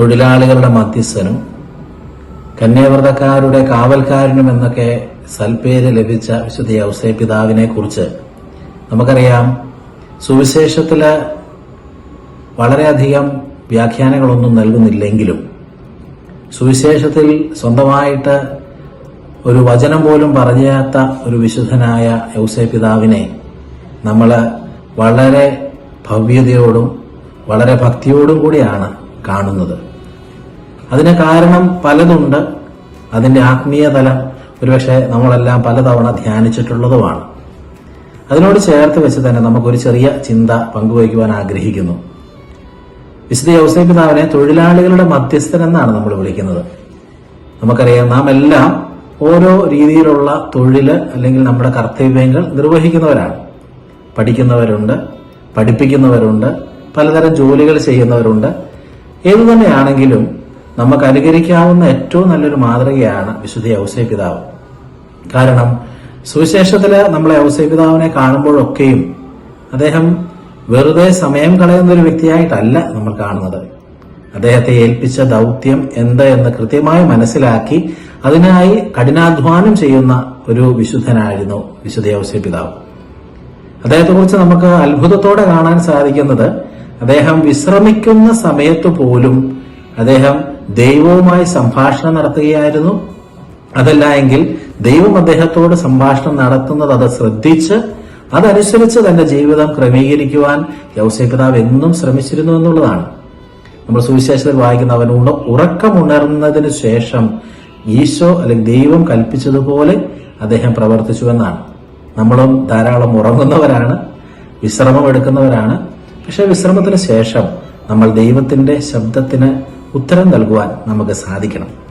തൊഴിലാളികളുടെ മധ്യസ്ഥനും കന്യാവ്രതക്കാരുടെ കാവൽക്കാരനും എന്നൊക്കെ സൽപ്പേര് ലഭിച്ച വിശുദ്ധ ഔസേ പിതാവിനെ കുറിച്ച് നമുക്കറിയാം. സുവിശേഷത്തിൽ വളരെയധികം വ്യാഖ്യാനങ്ങളൊന്നും നൽകുന്നില്ലെങ്കിലും സുവിശേഷത്തിൽ സ്വന്തമായിട്ട് ഒരു വചനം പോലും പറഞ്ഞാത്ത ഒരു വിശുദ്ധനായ യൗസേ പിതാവിനെ നമ്മൾ വളരെ ഭവ്യതയോടും വളരെ ഭക്തിയോടും കൂടിയാണ് കാണുന്നത്. അതിന് കാരണം പലതുണ്ട്. അതിന്റെ ആത്മീയ തലം ഒരുപക്ഷെ നമ്മളെല്ലാം പലതവണ ധ്യാനിച്ചിട്ടുള്ളതുമാണ്. അതിനോട് ചേർത്ത് വെച്ച് തന്നെ നമുക്കൊരു ചെറിയ ചിന്ത പങ്കുവയ്ക്കുവാൻ ആഗ്രഹിക്കുന്നു. വിശുദ്ധ യൗസേ പിതാവിനെ തൊഴിലാളികളുടെ മധ്യസ്ഥൻ എന്നാണ് നമ്മൾ വിളിക്കുന്നത്. നമുക്കറിയാം നാം എല്ലാം ഓരോ രീതിയിലുള്ള തൊഴിൽ അല്ലെങ്കിൽ നമ്മുടെ കർത്തവ്യങ്ങൾ നിർവഹിക്കുന്നവരാണ്. പഠിക്കുന്നവരുണ്ട് പഠിപ്പിക്കുന്നവരുണ്ട് പലതരം ജോലികൾ ചെയ്യുന്നവരുണ്ട്. ഏതു തന്നെയാണെങ്കിലും നമുക്ക് അനുകരിക്കാവുന്ന ഏറ്റവും നല്ലൊരു മാതൃകയാണ് വിശുദ്ധ ഔസേ പിതാവ്. കാരണം സുവിശേഷത്തിൽ നമ്മളെ ഔസേ പിതാവിനെ കാണുമ്പോഴൊക്കെയും അദ്ദേഹം വെറുതെ സമയം കളയുന്ന ഒരു വ്യക്തിയായിട്ടല്ല നമ്മൾ കാണുന്നത്. അദ്ദേഹത്തെ ഏൽപ്പിച്ച ദൗത്യം എന്ത് എന്ന് കൃത്യമായി മനസ്സിലാക്കി അതിനായി കഠിനാധ്വാനം ചെയ്യുന്ന ഒരു വിശുദ്ധനായിരുന്നു വിശുദ്ധ ഔസേ പിതാവ്. അദ്ദേഹത്തെക്കുറിച്ച് നമുക്ക് അത്ഭുതത്തോടെ കാണാൻ സാധിക്കുന്നത് അദ്ദേഹം വിശ്രമിക്കുന്ന സമയത്ത് പോലും അദ്ദേഹം ദൈവവുമായി സംഭാഷണം നടത്തുകയായിരുന്നു. അതല്ല എങ്കിൽ ദൈവം അദ്ദേഹത്തോട് സംഭാഷണം നടത്തുന്നത് അത് ശ്രദ്ധിച്ച് അതനുസരിച്ച് തന്റെ ജീവിതം ക്രമീകരിക്കുവാൻ യൗസേ പിതാവ് എന്നും ശ്രമിച്ചിരുന്നു എന്നുള്ളതാണ്. നമ്മൾ സുവിശേഷത്തിൽ വായിക്കുന്ന അവൻ ഉണ ഉറക്കമുണർന്നതിന് ശേഷം ഈശോ അല്ലെങ്കിൽ ദൈവം കൽപ്പിച്ചതുപോലെ അദ്ദേഹം പ്രവർത്തിച്ചു എന്നാണ്. നമ്മളും ധാരാളം ഉറങ്ങുന്നവരാണ് വിശ്രമം എടുക്കുന്നവരാണ് പക്ഷെ വിശ്രമത്തിന് ശേഷം നമ്മൾ ദൈവത്തിന്റെ ശബ്ദത്തിന് ഉത്തരം നൽകുവാൻ നമുക്ക് സാധിക്കണം.